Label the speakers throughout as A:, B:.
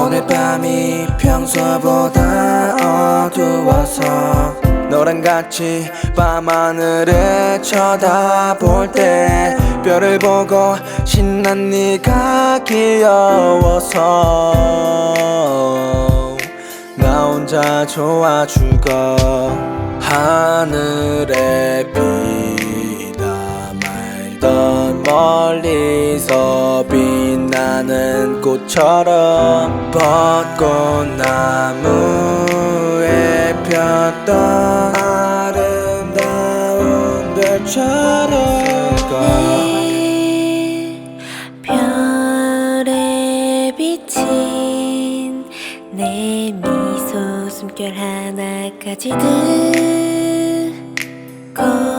A: 오늘 밤이 평소보다 어두워서 너랑 같이 밤하늘을 쳐다볼 때 별을 보고 신난 네가 귀여워서 나 혼자 좋아 죽어 하늘에 비다 말던 멀리서 빛 나는 꽃처럼 벚꽃나무에 폈던 아름다운 별처럼
B: 별에 비친 내 미소 숨결 하나까지도 고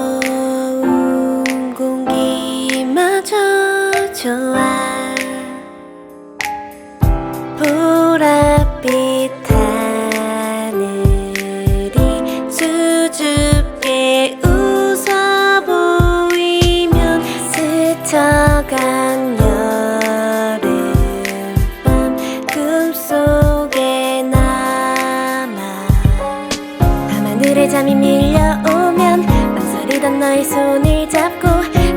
B: 잠이 밀려오면 망설이던 너의 손을 잡고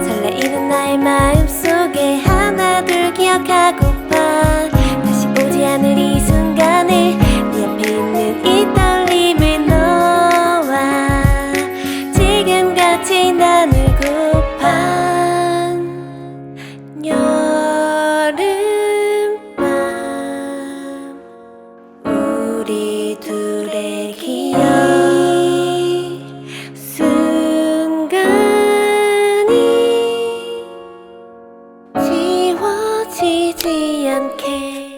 B: 설레이는 나의 마음속에 하나 둘 기억하고파 다시 오지 않을 이 순간을 네 앞에 있는 이 떨림을 너와 지금 같이 나누고 지워지지 않게